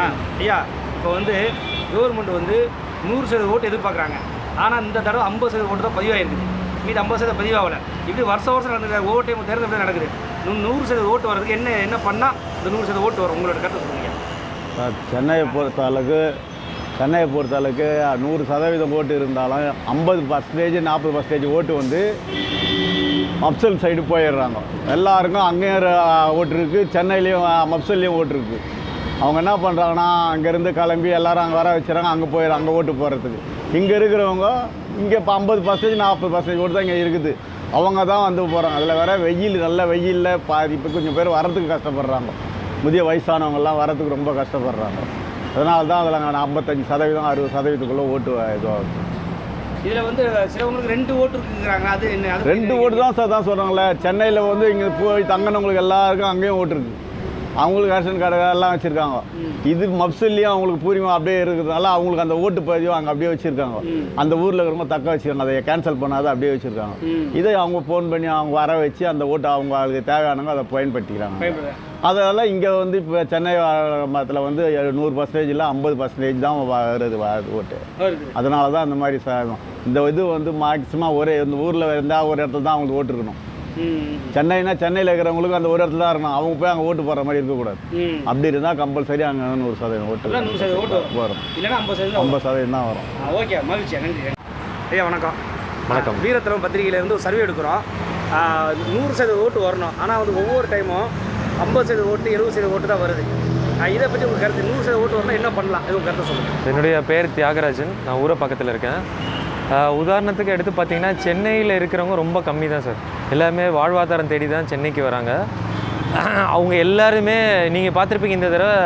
ஆ ஐயா இப்போ வந்து கவர்மெண்ட் வந்து நூறு சதவீத ஓட்டு எதிர்பார்க்குறாங்க. ஆனால் இந்த தடவை ஐம்பது சதவீத ஓட்டு தான் பதிவாயிருக்குது. மீது ஐம்பது சதவீதம் பதிவாகலை. இப்படி வருஷம் வருஷம் நடந்துக்கிற ஒவ்வொரு டைம் தேர்தல் நடக்குது. நூறு சதவீத ஓட்டு வர்றதுக்கு என்ன என்ன பண்ணால் இந்த நூறு சதவீத ஓட்டு வரும்? உங்களோட கருத்தை சொல்லுங்கள் சென்னையை பொறுத்த அளவுக்கு சென்னையை பொறுத்த அளவுக்கு நூறு சதவீதம் ஓட்டு இருந்தாலும் ஐம்பது பர்சன்டேஜ் நாற்பது பர்சன்டேஜ் ஓட்டு வந்து மப்சல் சைடு போயிடுறாங்க. எல்லாருக்கும் அங்கேயும் ஓட்டு இருக்குது சென்னையிலையும் மப்சல்லையும் ஓட்டு இருக்குது அவங்க என்ன பண்ணுறாங்கன்னா அங்கேருந்து கிளம்பி எல்லாரும் அங்கே வர வச்சுறாங்க அங்கே போயிடுறாங்க அங்கே ஓட்டு போகிறதுக்கு இங்கே இருக்கிறவங்க இங்கே இப்போ ஐம்பது பர்சன்டேஜ் நாற்பது பர்சன்டேஜ் ஓட்டு தான் இங்கே இருக்குது. அவங்க தான் வந்து போகிறாங்க அதில் வேற வெயில் நல்ல வெயிலில் பாதி இப்போ கொஞ்சம் பேர் வரத்துக்கு கஷ்டப்படுறாங்க. முதிய வயசானவங்கெல்லாம் வரத்துக்கு ரொம்ப கஷ்டப்படுறாங்க. அதனால தான் அதில் ஐம்பத்தஞ்சு சதவீதம் அறுபது சதவீதத்துக்குள்ளே ஓட்டு இதுவாகுது. இதில் வந்து சிலவங்களுக்கு ரெண்டு ஓட்டு இருக்குங்கிறாங்க. அது என்ன ரெண்டு ஓட்டு தான் சார் தான் சொல்கிறாங்களே சென்னையில் வந்து இங்கே போய் தங்கினவங்களுக்கு எல்லாருக்கும் அங்கேயும் ஓட்டு இருக்குது அவங்களுக்கு ரேஷன் கார்டு எல்லாம் வச்சுருக்காங்க. இது மப்சல்லையும் அவங்களுக்கு பூர்வீகம் அப்படியே இருக்கிறதுனால அவங்களுக்கு அந்த ஓட்டு பதிவு அங்கே அப்படியே வச்சுருக்காங்க. அந்த ஊரில் இருக்கிறவங்க தக்க வச்சுருக்காங்க அதை கேன்சல் பண்ணாத அப்படியே வச்சுருக்காங்க. இதை அவங்க ஃபோன் பண்ணி அவங்க வர வச்சு அந்த ஓட்டை அவங்களுக்கு தேவையானவங்க அதை பயன்படுத்திக்கிறாங்க. அதனால் இங்கே வந்து இப்போ சென்னை மதத்தில் வந்து நூறு பர்சன்டேஜ் இல்லை ஐம்பது பர்சன்டேஜ் தான் வருது ஓட்டு. அதனால தான் இந்த மாதிரி இந்த இது வந்து மேக்ஸிமம் ஒரே இந்த ஊரில் இருந்தால் ஒரு இடத்துல தான் அவங்களுக்கு ஓட்டு இருக்கணும். ம் சென்னைனா சென்னையில் இருக்கிறவங்களுக்கு அந்த ஒரு இடத்துல தான் இருக்கணும். அவங்க போய் அங்கே ஓட்டு போடுற மாதிரி இருக்கக்கூடாது. ம். அப்படி இருந்தால் கம்பல்சரி அங்கே நூறு சதவீதம் ஓட்டு வரும். இல்லைன்னா ஐம்பது சதவீதம் ஐம்பது சதவீதம் தான் வரும். ஓகே மகிழ்ச்சியா நன்றி ஐயா வணக்கம். வணக்கம். வீரத்தலம் பத்திரிகையிலேருந்து ஒரு சர்வே எடுக்கிறோம். நூறு சதவீத ஓட்டு வரணும். ஆனால் வந்து ஒவ்வொரு டைமும் ஐம்பது சதவீத ஓட்டு எழுபது சதவீத ஓட்டு தான் வருது. இதை பற்றி உங்கள் கருத்து? நூறு சதவீத ஓட்டு வரணும் என்ன பண்ணலாம்? இது உங்கள் கருத்தை சொல்லுங்கள் என்னுடைய பேர் தியாகராஜன். நான் ஊரை பக்கத்தில் இருக்கேன். உதாரணத்துக்கு எடுத்து பார்த்தீங்கன்னா சென்னையில் இருக்கிறவங்க ரொம்ப கம்மி தான் சார். எல்லாமே வாழ்வாதாரம் தேடி தான் சென்னைக்கு வராங்க. அவங்க எல்லாருமே நீங்கள் பார்த்துருப்பீங்க இந்த தடவை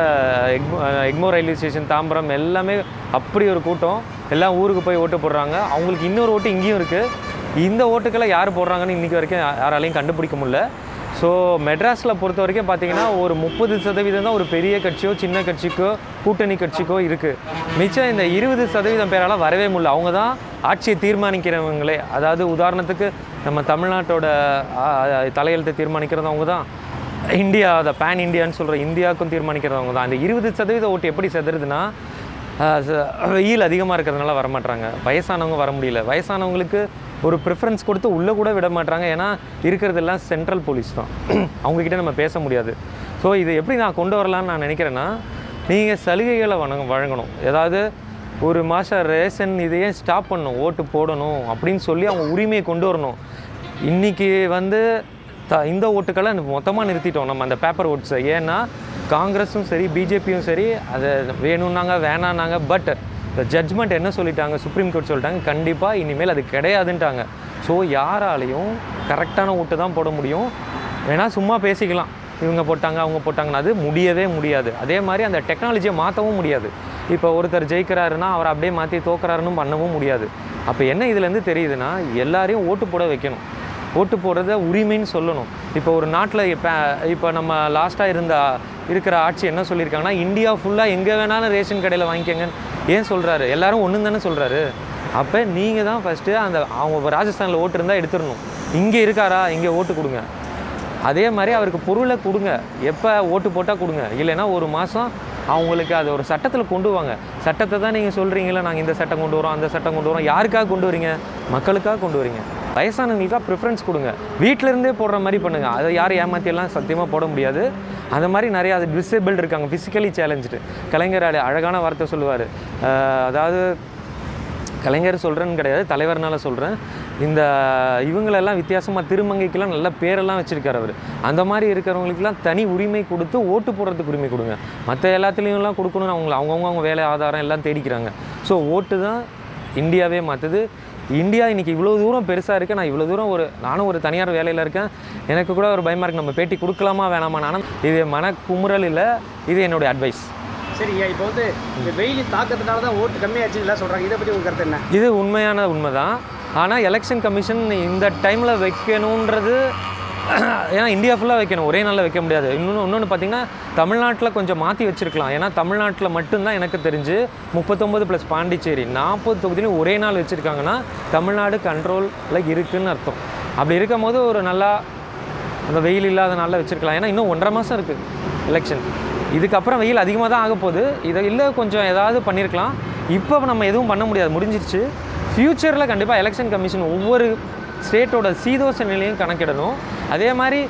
எக்மோ எக்மோ ரயில்வே ஸ்டேஷன் தாம்பரம் எல்லாமே அப்படி ஒரு கூட்டம். எல்லாம் ஊருக்கு போய் ஓட்டு போடுறாங்க. அவங்களுக்கு இன்னொரு ஓட்டு இங்கேயும் இருக்குது இந்த ஓட்டுக்கெல்லாம் யார் போடுறாங்கன்னு இன்றைக்கி வரைக்கும் யாராலையும் கண்டுபிடிக்க முடியல. ஸோ மெட்ராஸில் பொறுத்த வரைக்கும் பார்த்தீங்கன்னா ஒரு முப்பது சதவீதம் தான் ஒரு பெரிய கட்சியோ சின்ன கட்சிக்கோ கூட்டணி கட்சிக்கோ இருக்குது மிச்சம் இந்த இருபது சதவீதம் பேரால் வரவே முடியல. அவங்க தான் ஆட்சியை தீர்மானிக்கிறவங்களே. அதாவது உதாரணத்துக்கு நம்ம தமிழ்நாட்டோட தலையெழுத்தை தீர்மானிக்கிறது அவங்க தான். இந்தியா அதை பேன் இந்தியான்னு சொல்கிற இந்தியாவுக்கும் தீர்மானிக்கிறவங்க தான். அந்த இருபது சதவீத ஓட்டு எப்படி செதுறதுன்னா ச- வெயில் அதிகமாக இருக்கிறதுனால வரமாட்டாங்க வயசானவங்க வர முடியல. வயசானவங்களுக்கு ஒரு ப்ரிஃபரன்ஸ் கொடுத்து உள்ளே கூட விட மாட்டாங்க ஏன்னா இருக்கிறதெல்லாம் சென்ட்ரல் போலீஸ் தான். அவங்கக்கிட்ட நம்ம பேச முடியாது. ஸோ இது எப்படி நான் கொண்டு வரலான்னு நான் நினைக்கிறேன்னா நீங்கள் சலுகைகளை வணங்க வழங்கணும். ஏதாவது ஒரு மாதம் ரேஷன் இதையே ஸ்டாப் பண்ணணும் ஓட்டு போடணும் அப்படின்னு சொல்லி அவங்க உரிமையை கொண்டு வரணும். இன்றைக்கி வந்து த இந்த ஓட்டுக்களை மொத்தமாக நிறுத்திட்டோம். நம்ம அந்த பேப்பர் ஓட்ஸை ஏன்னா காங்கிரஸும் சரி பிஜேபியும் சரி அதை வேணும்னாங்க வேணான்னாங்க பட் இந்த ஜட்ஜ்மெண்ட் என்ன சொல்லிட்டாங்க? சுப்ரீம் கோர்ட் சொல்லிட்டாங்க கண்டிப்பாக இனிமேல் அது கிடையாதுன்ட்டாங்க. ஸோ யாராலையும் கரெக்டான ஓட்டு தான் போட முடியும். வேணால் சும்மா பேசிக்கலாம். இவங்க போட்டாங்க அவங்க போட்டாங்கன்னா. அது முடியவே முடியாது. அதே மாதிரி அந்த டெக்னாலஜியை மாற்றவும் முடியாது. இப்போ ஒருத்தர் ஜெயிக்கிறாருன்னா அவர் அப்படியே மாற்றி தோக்குறாருன்னு பண்ணவும் முடியாது. அப்போ என்ன இதுலேருந்து தெரியுதுன்னா எல்லாரையும் ஓட்டு போட வைக்கணும். ஓட்டு போடுறத உரிமைன்னு சொல்லணும். இப்போ ஒரு நாட்டில் இப்போ இப்போ நம்ம லாஸ்ட்டாக இருந்த இருக்கிற ஆட்சி என்ன சொல்லியிருக்காங்கன்னா இந்தியா ஃபுல்லாக எங்கே வேணாலும் ரேஷன் கடையில் வாங்கிக்கங்கன்னு. ஏன் சொல்கிறாரு எல்லாரும் ஒன்று தானே சொல்கிறாரு அப்போ நீங்கள் தான் ஃபஸ்ட்டு அந்த அவங்க ராஜஸ்தானில் ஓட்டு இருந்தால் எடுத்துடணும். இங்கே இருக்காரா? இங்கே ஓட்டு கொடுங்க. அதே மாதிரி அவருக்கு பொருளை கொடுங்க. எப்போ ஓட்டு போட்டால் கொடுங்க. இல்லைன்னா ஒரு மாதம் அவங்களுக்கு அதை ஒரு சட்டத்தில் கொண்டு வாங்க. சட்டத்தை தான் நீங்கள் சொல்கிறீங்களா நாங்கள் இந்த சட்டம் கொண்டு வரோம் அந்த சட்டம் கொண்டு வரோம். யாருக்காக கொண்டு வரீங்க? மக்களுக்காக கொண்டு வரீங்க. வயசானவங்களுக்காக ப்ரிஃபரன்ஸ் கொடுங்க. வீட்டிலேருந்தே போடுற மாதிரி பண்ணுங்கள் அதை யாரும் ஏமாற்றியெல்லாம் சத்தியமாக போட முடியாது. அந்த மாதிரி நிறையா அது டிசேபிள்டு இருக்காங்க ஃபிசிக்கலி சேலஞ்சு கலைஞர் அழகான வார்த்தை சொல்லுவார். அதாவது கலைஞர் சொல்கிறேன்னு கிடையாது தலைவர்னால சொல்கிறேன் இந்த இவங்களெல்லாம் வித்தியாசமாக திருமங்கைக்கெல்லாம் நல்ல பேரெல்லாம் வச்சுருக்காரு அவர். அந்த மாதிரி இருக்கிறவங்களுக்குலாம் தனி உரிமை கொடுத்து ஓட்டு போடுறதுக்கு உரிமை கொடுங்க. மற்ற எல்லாத்துலேயும்லாம் கொடுக்கணும்னு அவங்கள அவங்கவுங்க அவங்க வேலை ஆதாரம் எல்லாம் தேடிக்கிறாங்க. ஸோ ஓட்டு தான் இந்தியாவே மாற்றுது இந்தியா இன்னைக்கு இவ்வளோ தூரம் பெருசாக இருக்குது நான் இவ்வளோ தூரம் ஒரு நானும் ஒரு தனியார் வேலையில் இருக்கேன். எனக்கு கூட ஒரு பயமாக இருக்குது நம்ம பேட்டி கொடுக்கலாமா வேணாமா? நானும் இது மன குமுறல் இல்லை இது என்னுடைய அட்வைஸ் சரிங்க இப்போ வந்து இந்த வெயில் தாக்கத்தினால தான் ஓட்டு கம்மியாச்சு எல்லாம் சொல்கிறாங்க இதை பற்றி உங்கள் கருத்து என்ன? இது உண்மையான உண்மை தான் ஆனால் எலெக்ஷன் கமிஷன் இந்த டைமில் வைக்கணுன்றது ஏன்னா இந்தியா ஃபுல்லாக வைக்கணும். ஒரே நாளில் வைக்க முடியாது. இன்னொன்று இன்னொன்று பார்த்தீங்கன்னா தமிழ்நாட்டில் கொஞ்சம் மாற்றி வச்சுருக்கலாம். ஏன்னா தமிழ்நாட்டில் மட்டும்தான் எனக்கு தெரிஞ்சு முப்பத்தொம்பது ப்ளஸ் பாண்டிச்சேரி நாற்பது தொகுதியிலும் ஒரே நாள் வச்சுருக்காங்கன்னா தமிழ்நாடு கண்ட்ரோலில் இருக்குதுன்னு அர்த்தம். அப்படி இருக்கும் போது ஒரு நல்லா அந்த வெயில் இல்லாத நாளில் வச்சுருக்கலாம். ஏன்னா இன்னும் ஒன்றரை மாதம் இருக்குது எலெக்ஷன் இதுக்கப்புறம் வெயில் அதிகமாக தான் ஆக போகுது. இதை இல்லை கொஞ்சம் ஏதாவது பண்ணியிருக்கலாம் இப்போ நம்ம எதுவும் பண்ண முடியாது. முடிஞ்சிருச்சு. ஃப்யூச்சரில் கண்டிப்பாக எலெக்ஷன் கமிஷன் ஒவ்வொரு ஸ்டேட்டோட சீதோஷ நிலையும் கணக்கிடணும். அதே மாதிரி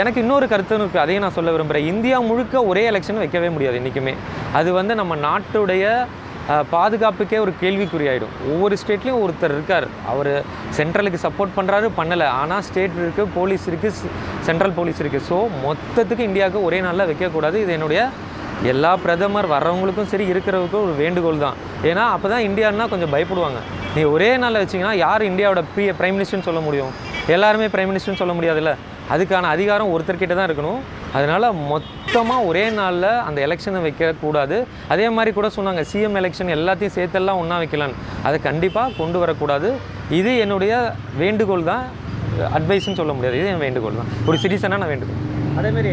எனக்கு இன்னொரு கருத்துன்னு இருக்குது அதையும் நான் சொல்ல விரும்புகிறேன் இந்தியா முழுக்க ஒரே எலெக்ஷன் வைக்கவே முடியாது இன்றைக்குமே அது வந்து நம்ம நாட்டுடைய பாதுகாப்புக்கே ஒரு கேள்விக்குறியாயிடும். ஒவ்வொரு ஸ்டேட்லேயும் ஒருத்தர் இருக்கார். அவர் சென்ட்ரலுக்கு சப்போர்ட் பண்ணுறாரு பண்ணலை. ஆனால் ஸ்டேட் இருக்குது போலீஸ் இருக்குது சென்ட்ரல் போலீஸ் இருக்குது ஸோ மொத்தத்துக்கு இந்தியாவுக்கு ஒரே நாளில் வைக்கக்கூடாது. இது என்னுடைய எல்லா பிரதமர் வர்றவங்களுக்கும் சரி இருக்கிறவங்களுக்கும் ஒரு வேண்டுகோள் தான். ஏன்னா அப்போ தான் இந்தியான்னா கொஞ்சம் பயப்படுவாங்க. நீ ஒரே நாளில் வச்சிங்கன்னா யார் இந்தியாவோட ப்ரீ பிரைம் மினிஸ்டர்னு சொல்ல முடியும்? எல்லாருமே பிரைம் மினிஸ்டர்னு சொல்ல முடியாதுல்ல? அதுக்கான அதிகாரம் ஒருத்தர்கிட்ட தான் இருக்கணும். அதனால் மொத்தமாக ஒரே நாளில் அந்த எலெக்ஷனை வைக்கக்கூடாது அதே மாதிரி கூட சொன்னாங்க சிஎம் எலெக்ஷன் எல்லாத்தையும் சேர்த்தெல்லாம் ஒன்றா வைக்கலான்னு அதை கண்டிப்பாக கொண்டு வரக்கூடாது. இது என்னுடைய வேண்டுகோள் தான். அட்வைஸ்னு சொல்ல முடியாது. இது என் வேண்டுகோள் தான். ஒரு சிட்டிசனாக நான் வேண்டுகோள். அதேமாரி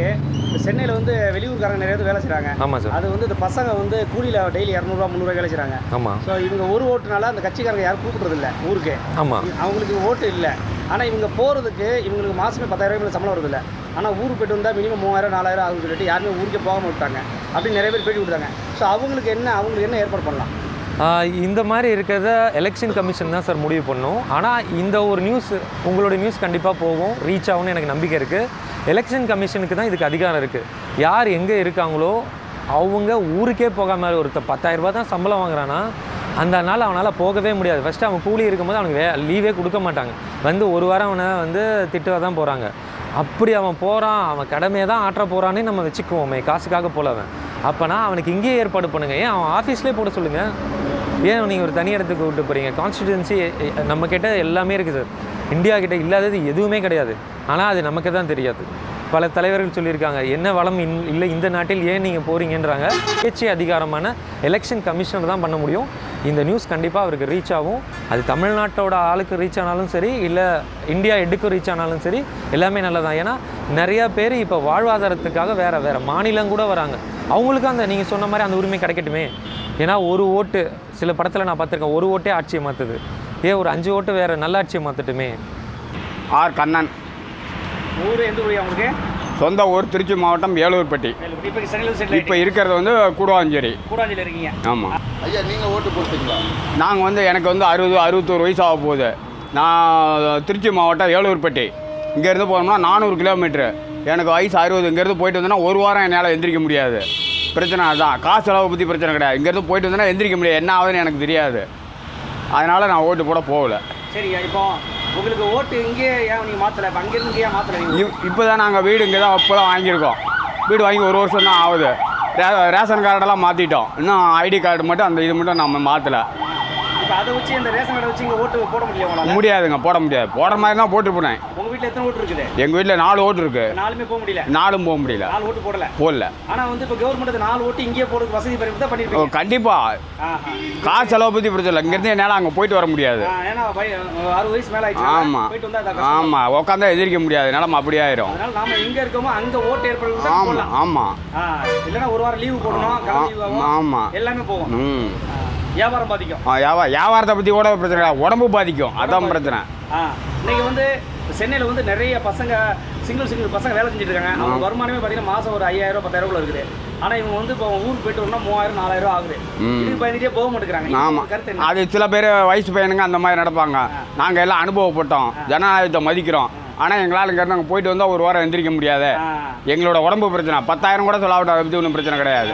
சென்னையில் வந்து வெளியூர்காரங்க நிறைய பேர் வேலை செய்கிறாங்க ஆமாம் சார் அது வந்து இந்த பசங்க வந்து கூலியில் டெய்லி இரநூறுவா முந்நூறுவா வேலை செய்கிறாங்க ஆமாம் ஸோ இவங்க ஒரு ஓட்டுனால அந்த கட்சிக்காரங்க யாரும் கூப்பிடுறது இல்லை ஊருக்கு. ஆமாம் அவங்களுக்கு ஓட்டு இல்லை. ஆனால் இவங்க போகிறதுக்கு இவங்களுக்கு மாதமே பத்தாயிரம் ரூபாய் சம்பளம் வருது இல்லை ஆனால் ஊருக்கு போயிட்டு வந்தால் மினிமம் மூவாயிரம் நாலாயிரம் ஆகும்னு சொல்லிட்டு யாருமே ஊருக்கே போகாம விட்டாங்க அப்படின்னு நிறைய பேர் பேட்டி விட்டாங்க ஸோ அவங்களுக்கு என்ன அவங்களுக்கு என்ன ஏற்பாடு பண்ணலாம்? இந்த மாதிரி இருக்கிறத எலெக்ஷன் கமிஷன் தான் சார் முடிவு பண்ணும். ஆனால் இந்த ஒரு நியூஸ் உங்களோட நியூஸ் கண்டிப்பாக போகும். ரீச் ஆகும்னு எனக்கு நம்பிக்கை இருக்குது எலெக்ஷன் கமிஷனுக்கு தான் இதுக்கு அதிகாரம் இருக்குது யார் எங்கே இருக்காங்களோ அவங்க ஊருக்கே போகாமல் ஒருத்தர் 10000 தான் சம்பளம் வாங்குறான்னா அந்த நாள் அவனால் போகவே முடியாது. ஃபஸ்ட்டு அவன் கூலி இருக்கும்போது அவனுக்கு வே லீவே கொடுக்க மாட்டாங்க. வந்து ஒரு வாரம் அவனை வந்து திட்டுவா தான் போகிறாங்க அப்படி அவன் போகிறான் அவன் கடமையை தான் ஆற்ற போகிறான்னு நம்ம வச்சுக்குவோமே காசுக்காக போல அவன். அப்போனா அவனுக்கு இங்கேயே ஏற்பாடு பண்ணுங்கள் ஏன் அவன் ஆஃபீஸ்லேயே போட சொல்லுங்கள் ஏன் நீங்கள் ஒரு தனி இடத்துக்கு விட்டு போகிறீங்க கான்ஸ்டிடுவன்சி நம்ம கிட்ட எல்லாமே இருக்குது சார் இந்தியா கிட்ட இல்லாதது எதுவுமே கிடையாது. ஆனால் அது நமக்கு தான் தெரியாது. பல தலைவர்கள் சொல்லியிருக்காங்க என்ன வளம் இன் இல்லை இந்த நாட்டில் ஏன் நீங்கள் போகிறீங்கன்றாங்க பேச்சு அதிகாரமான எலெக்ஷன் கமிஷனர் தான் பண்ண முடியும். இந்த நியூஸ் கண்டிப்பாக அவருக்கு ரீச் ஆகும். அது தமிழ்நாட்டோட ஆளுக்கு ரீச் ஆனாலும் சரி இல்லை இந்தியா எடுக்கு ரீச் ஆனாலும் சரி எல்லாமே நல்லதான். ஏன்னா நிறையா பேர் இப்போ வாழ்வாதாரத்துக்காக வேறு வேறு மாநிலம் கூட வராங்க. அவங்களுக்கும் அந்த நீங்கள் சொன்ன மாதிரி அந்த உரிமை கிடைக்கட்டுமே. ஏன்னா ஒரு ஓட்டு சில படத்தில் நான் பார்த்துருக்கேன் ஒரு ஓட்டே ஆட்சியை மாற்றுது ஏன் ஒரு அஞ்சு ஓட்டு வேறு நல்லாட்சியை மாற்றட்டுமே ஆர் கண்ணன். ஊர் எந்த ஊர் அவங்களுக்கு சொந்த ஊர் திருச்சி மாவட்டம் ஏலூர்பட்டி இப்போ இருக்கிறது வந்து கூடுவாஞ்சேரி. கூடாஞ்சியில் இருக்கீங்க. ஆமாம் ஐயா நீங்கள் ஓட்டு போட்டீங்களா நாங்கள் வந்து எனக்கு வந்து அறுபது அறுபத்தோரு வயசு ஆக போகுது. நான் திருச்சி மாவட்டம் ஏலூர்பட்டி இங்கேருந்து போனோம்னா நானூறு கிலோமீட்ரு எனக்கு வயசு அறுபது. இங்கேருந்து போயிட்டு வந்தேன்னா ஒரு வாரம் என்னால் எந்திரிக்க முடியாது. பிரச்சனை அதுதான் காசு செலவை பற்றி பிரச்சனை கிடையாது. இங்கேருந்து போயிட்டு வந்தேன்னா எந்திரிக்க முடியாது. என்ன ஆகுதுன்னு எனக்கு தெரியாது. அதனால் நான் ஓட்டு போட போகல. சரி இப்போ உங்களுக்கு ஓட்டு இங்கே ஏன் நீங்கள் மாற்றலை இப்போ அங்கேருந்து இங்கே மாற்றலை இப்போ தான் நாங்கள் வீடு இங்கே தான் இப்போ தான் வாங்கியிருக்கோம். வீடு வாங்கி ஒரு வருஷம் தான் ஆகுது. ரே ரேஷன் கார்டெல்லாம் மாற்றிட்டோம் இன்னும் ஐடி கார்டு மட்டும் அந்த இது மட்டும் நம்ம மாற்றலை இப்போ அதை வச்சு இந்த ரேஷன் கார்டை வச்சு இங்கே ஓட்டு போட முடியல உங்களால்? முடியாதுங்க போட முடியாது. போடுற மாதிரி தான் போட்டு போனேன். உங்கள் வீட்டில் எத்தனை ஓட்டு இருக்குது? எங்கள் வீட்டில் நாலு ஓட்டு இருக்குது நாலுமே போக முடியல. நாலும் போக முடியல. நாலு ஓட்டு போடல. போடல. ஆனால் வந்து இப்போ கவர்மெண்ட் நாலு ஓட்டு இங்கேயே போடுறதுக்கு வசதி பண்ணி தான் ஓ, பண்ணியிருக்கீங்க கண்டிப்பா. ஆஹா. காசு செலவை பற்றி பிரச்சனை இல்லை. இங்கேருந்து என்னால் அங்கே போயிட்டு வர முடியாது. அறுபது வயசு மேலே ஆயிடுச்சு. ஆமாம். ஆமாம் உட்காந்தா எதிர்க்க முடியாது. நிலம அப்படியே ஆயிரும். அதனால நாம எங்க இருக்கோமோ அங்க ஓட்டு ஏற்படுறது ஆமாம் ஆமாம் இல்லைன்னா ஒரு வாரம் லீவு போடணும். ஆமாம் எல்லாமே போகும். ம். வியாபாரம் பாதிக்கும். ஆ, வியாபா- வியாபாரத்தை பற்றி கூட பிரச்சனை இல்லை. உடம்பு பாதிக்கும். அதான் பிரச்சனை. ஆ, இன்னைக்கு வந்து சென்னையில் வந்து நிறைய பசங்க சிங்கிள் சிங்கிள் பசங்க வேலை செஞ்சுட்டு இருக்காங்க. அவங்க வருமானமே பார்த்தீங்கன்னா மாதம் ஒரு ஐயாயிரம் பத்தாயிரம் ரூபாய் இருக்குது. ஆனால் இவங்க வந்து இப்போ ஊருக்கு போயிட்டு வரணும்னா மூவாயிரம் நாலாயிரம் ஆகுது. இதுக்கு பயந்துட்டே போக மாட்டேங்கிறாங்க. ஆமாம் கருத்து அது சில பேர் வயசு பையனுங்க அந்த மாதிரி நடப்பாங்க. நாங்கள் எல்லாம் அனுபவப்பட்டோம். ஜனநாயகத்தை மதிக்கிறோம். ஆனால் எங்களால் இங்கே நாங்கள் போயிட்டு வந்தால் ஒரு வாரம் எந்திரிக்க முடியாது. எங்களோட உடம்பு பிரச்சனை. பத்தாயிரம் கூட சொல்லாவிட்டா அதை பற்றி ஒன்றும் பிரச்சனை கிடையாது.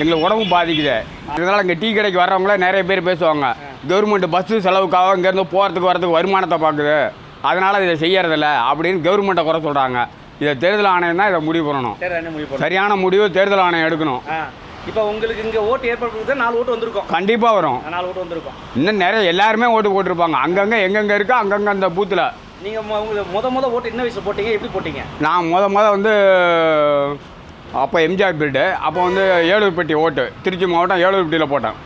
எங்களுக்கு உடம்பு பாதிக்குது. இதனால் இங்கே டீ கடைக்கு வர்றவங்கள நிறைய பேர் பேசுவாங்க. கவர்மெண்ட் பஸ்ஸு செலவுக்காக இங்கேருந்து போகிறதுக்கு வரதுக்கு வருமானத்தை பார்க்குது அதனால் இதை செய்யறதில்ல அப்படின்னு கவர்மெண்ட்டை குறை சொல்கிறாங்க இதை தேர்தல் ஆணையம் தான் இதை முடிவு பண்ணணும். சரியான முடிவு தேர்தல் ஆணையம் எடுக்கணும். இப்போ உங்களுக்கு இங்கே ஓட்டு ஏற்படுறது நாலு ஓட்டு வந்திருக்கும். கண்டிப்பாக வரும். நாலு ஓட்டு வந்திருக்கும். இன்னும் நிறைய எல்லாருமே ஓட்டு போட்டிருப்பாங்க. அங்கங்கே எங்கெங்கே இருக்கோ அங்கங்கே அந்த பூத்தில் நீங்கள் உங்களுக்கு முத முத ஓட்டு என்ன வயசில் போட்டீங்க? எப்படி போட்டீங்க? நான் முத முத வந்து அப்போ எம்ஜிஆர் பீல்டு அப்போ வந்து ஏலூர்பட்டி ஓட்டு. திருச்சி மாவட்டம் ஏலூர்பட்டியில் போட்டேன்.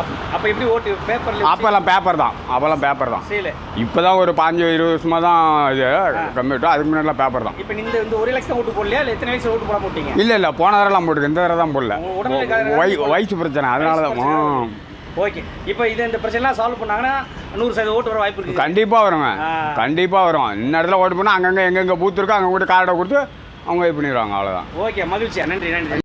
அப் அப்போ எப்படி ஓட்டு? பேப்பரில் அப்போல்லாம் பேப்பர் தான். அப்போல்லாம் பேப்பர் தான். இப்போ தான் ஒரு பாஞ்சு இருபது வருஷமாக தான் இது. கம்ப்யூட்டர் அதுக்கு முன்னாடிலாம் பேப்பர் தான். இப்போ இந்த இந்த ஒரு லட்சம் ஓட்டு போடலையா? இல்லை எத்தனை வயசு ஓட்டு போட போட்டீங்க இல்லை இல்லை போன தடவைலாம் போட்டுருக்கு. இந்த தடவை தான் போடல. வயசு பிரச்சனை. அதனால தான். ஓகே. இப்போ இது இந்த பிரச்சனைலாம் சால்வ் பண்ணாங்கன்னா நூறு சதவீதம் ஓட்டு வர வாய்ப்பு இருக்குது. கண்டிப்பாக வருங்க. கண்டிப்பாக வரும். இந்த இடத்துல ஓட்டு போனால் அங்கங்கே எங்கெங்கே பூத்து இருக்கோ அங்கே கூட கார்டை கொடுத்து அவங்க இது பண்ணிடுவாங்க அவ்வளோதான் ஓகே மகிழ்ச்சியா. நன்றி நன்றி.